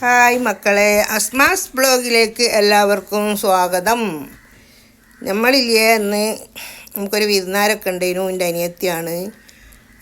Hi മക്കളെ അസ്മാസ് ബ്ലോഗിലേക്ക് എല്ലാവർക്കും സ്വാഗതം. നമ്മളില്ലേ അന്ന് നമുക്കൊരു വിരുന്നാരൊക്കെ ഉണ്ടായിരുന്നു എന്റെ അനിയത്തിയാണ്.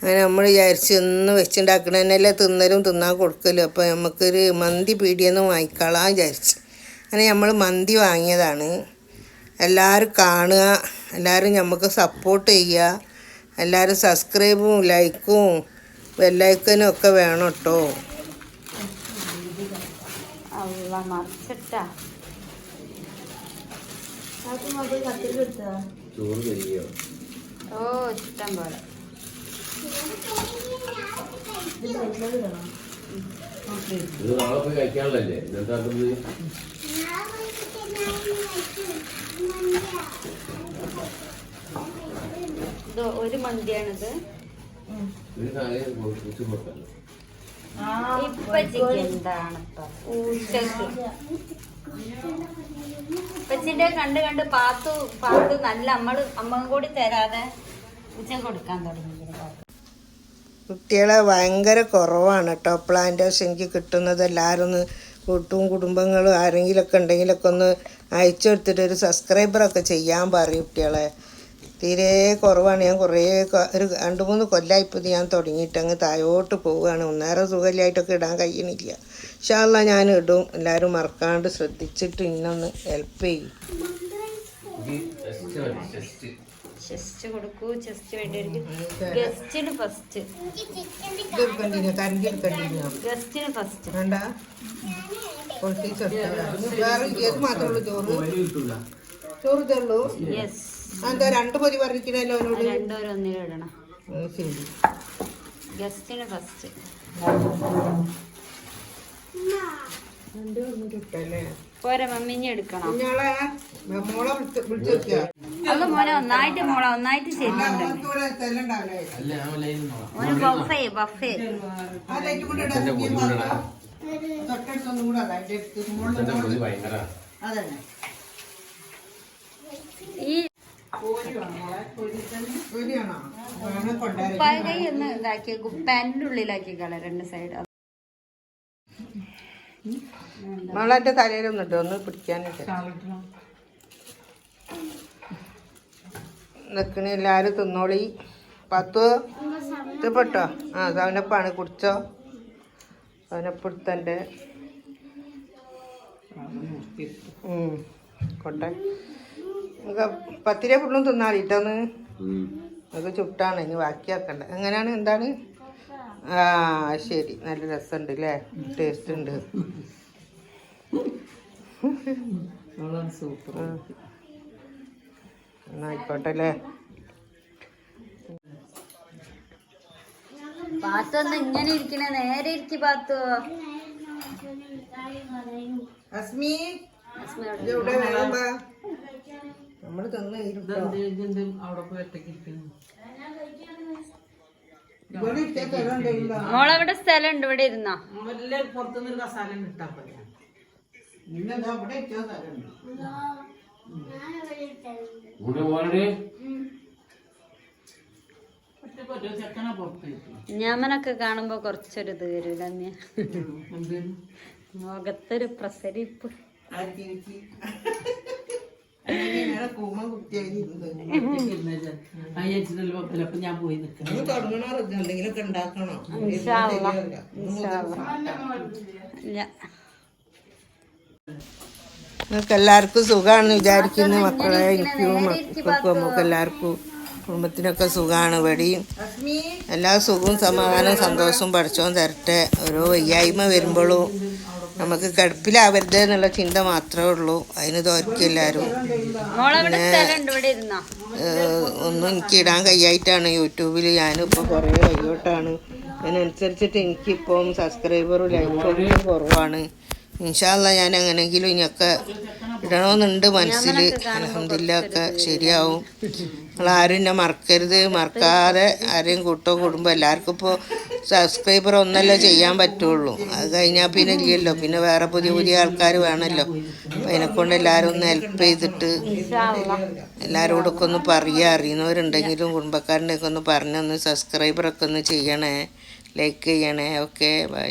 അങ്ങനെ നമ്മൾ വിചാരിച്ച് ഒന്ന് വെച്ചുണ്ടാക്കണതന്നെയല്ലേ തിന്നലും തിന്നാൻ കൊടുക്കലും. അപ്പോൾ നമുക്കൊരു മന്തി പീടിയെന്ന് വാങ്ങിക്കളാം വിചാരിച്ച്. അങ്ങനെ നമ്മൾ മന്തി വാങ്ങിയതാണ്. എല്ലാവരും കാണുക എല്ലാവരും നമുക്ക് സപ്പോർട്ട് ചെയ്യുക. എല്ലാവരും സബ്സ്ക്രൈബും ലൈക്കും ബെല്ലൈക്കനും ഒക്കെ വേണം കേട്ടോ. അല്ല മറിച്ചിട്ടാ. ഓ ഇഷ്ടം പോലെ. ഇത് നാളെ പോയി കഴിക്കാനുള്ളല്ലേ ഇതെന്താക്കുന്നത് ഇത് ഒരു മന്തിയാണിത്. ഒരു നാളെ കുറിച്ച് കൊടുക്കാം ഇപ്പച്ചിക്ക് കണ്ട് കണ്ട് പാത്തു പാത്തു നല്ല അമ്മൾ അമ്മ കൂടി തരാതെ ഉച്ച കൊടുക്കാൻ തുടങ്ങി കുട്ടികളെ ഭയങ്കര കുറവാണ് കേട്ടോ. പ്ലാന്റേഴ്സ് എനിക്ക് കിട്ടുന്നത് എല്ലാവരും ഒന്ന് കൂട്ടും കുടുംബങ്ങളും ആരെങ്കിലുമൊക്കെ ഉണ്ടെങ്കിലൊക്കെ ഒന്ന് അയച്ചു കൊടുത്തിട്ട് ഒരു സബ്സ്ക്രൈബറൊക്കെ ചെയ്യാൻ പറയും കുട്ടികളെ. തീരെ കുറവാണ്. ഞാൻ കുറേ ഒരു രണ്ട് മൂന്ന് കൊല്ലമായിപ്പോൾ ഞാൻ തുടങ്ങിയിട്ട് അങ്ങ് താഴോട്ട് പോവുകയാണ്. ഒന്നേറെ സുഖമില്ലായിട്ടൊക്കെ ഇടാൻ കഴിയണില്ല. ഇൻഷാല്ല ഞാൻ ഇടും. എല്ലാവരും മറക്കാണ്ട് ശ്രദ്ധിച്ചിട്ട് ഇന്നൊന്ന് ഹെൽപ്പ് ചെയ്യും. ടെസ്റ്റ് മതി ടെസ്റ്റ് ചെസ്റ്റ് കൊടുക്കൂ ചെസ്റ്റ് വേണ്ടി ഗസ്റ്റിന് ഫസ്റ്റ് ഗസ്റ്റിന് ഫസ്റ്റ് വേണ്ട? വേറെ ഏത് മാത്രമേ ഉള്ളൂ ചോറ്? ചോറ് തരുള്ളൂ യെസ് എന്താ രണ്ട് പൊതി പറഞ്ഞിരിക്കണല്ലോ അവനോട്? രണ്ടോരും ഒന്നിലിടണം ഉം, ശരി. ഗസ്റ്റിന് ഫസ്റ്റ് പോരെ മമ്മിഞ്ഞി എടുക്കണം? അത് മോനെ ഒന്നായിട്ട് മോളെ ഒന്നായിട്ട് ശരിയുണ്ട് ബഫേ ബഫേ തൊട്ടടുത്തൊന്നും കൂടെ അതന്നെ ഈ ശരിയാണോ വേണം കൊണ്ടുവരാൻ പകൈ ഒന്ന് ഇതാക്കി പാന്റിന്റെ ഉള്ളിലാക്കി കള രണ്ട് സൈഡ് മോളെന്റെ തലയിലൊന്നും ഇട്ടോ ഒന്ന് പിടിക്കാനിട്ട്. നിക്കണ എല്ലാരും തിന്നോളി. പത്ത് പെട്ടോ? ആ സവനപ്പാണ് കുടിച്ചോ? സവനപ്പെടുത്തന്റെ കൊട്ടെ. നമുക്ക് പത്തിരി ഫുള്ളും തിന്നാളിട്ടോന്ന് അത് ചുട്ടാണ് ഇനി ബാക്കിയാക്കണ്ട. എങ്ങനെയാണ്? എന്താണ്? ആ ശരി. നല്ല രസമുണ്ട് അല്ലേ ടേസ്റ്റ് ഉണ്ട്. ആ. എന്നാ ആയിക്കോട്ടെ അല്ലേ പാത്തു ഒന്ന് ഇങ്ങനെ ഇരിക്കണേ. നേരെ ഇരിക്കും പാത്തു. അസ്മി അസ്മയോട് നമ്മൾ തന്ന് ഇവിടെ ഇരിക്കാൻ സ്ഥലം ഉണ്ടെങ്കിലോ? മോളെവിടെ സ്ഥലം ഉണ്ട് ഇവിടെ ഇരുന്നാ ഞാമനൊക്കെ കാണുമ്പോ കുറച്ചൊരു ഇത് വരൂല മുഖത്തൊരു പ്രസരിപ്പ്. ഞാൻ പോയി നിൽക്കണം തുടങ്ങണോ എന്തെങ്കിലുമൊക്കെ ഉണ്ടാക്കണോ. ഇൻഷാ അല്ലാ. ഇല്ല. നിങ്ങൾക്ക് എല്ലാവർക്കും സുഖമാണെന്ന് വിചാരിക്കുന്നു. മക്കളെ എനിക്കും മക്കൾക്കും നമുക്ക് എല്ലാവർക്കും കുടുംബത്തിനൊക്കെ സുഖമാണ് ഇവിടെയും. എല്ലാ സുഖവും സമാധാനവും സന്തോഷവും പഠിച്ചോൻ തരട്ടെ. ഓരോ വയ്യായ്മ വരുമ്പോഴും നമുക്ക് കിടപ്പിലാവരുത് എന്നുള്ള ചിന്ത മാത്രമേ ഉള്ളൂ. അതിന് ഇരുന്നോ? ഏഹ് ഒന്നും എനിക്ക് ഇടാൻ കഴിയായിട്ടാണ് യൂട്യൂബിൽ ഞാനിപ്പോൾ കുറേ കയ്യോട്ടാണ്. അതിനനുസരിച്ചിട്ട് എനിക്കിപ്പം സബ്സ്ക്രൈബറും ലൈക്കും കുറവാണ്. ഇൻഷാല്ല ഞാൻ എങ്ങനെയെങ്കിലും ഇനിയൊക്കെ ഇടണമെന്നുണ്ട് മനസ്സിൽ അലഹമില്ല ഒക്കെ ശരിയാവും. നിങ്ങളാരും എന്നെ മറക്കരുത്. മറക്കാതെ ആരെയും കൂട്ടോ കുടുംബം എല്ലാവർക്കും ഇപ്പോൾ സബ്സ്ക്രൈബർ ഒന്നല്ല ചെയ്യാൻ പറ്റുള്ളൂ. അത് കഴിഞ്ഞാൽ പിന്നെ ഇല്ലല്ലോ. പിന്നെ വേറെ പുതിയ പുതിയ ആൾക്കാർ വേണമല്ലോ അപ്പം അതിനെക്കൊണ്ട് എല്ലാവരും ഒന്ന് ഹെൽപ്പ് ചെയ്തിട്ട് എല്ലാവരോടൊക്കെ ഒന്ന് പറയുക. അറിയുന്നവരുണ്ടെങ്കിലും കുടുംബക്കാരുടെയൊക്കെ ഒന്ന് പറഞ്ഞൊന്ന് സബ്സ്ക്രൈബറൊക്കെ ഒന്ന് ചെയ്യണേ. ലൈക്ക് ചെയ്യണേ. Okay bye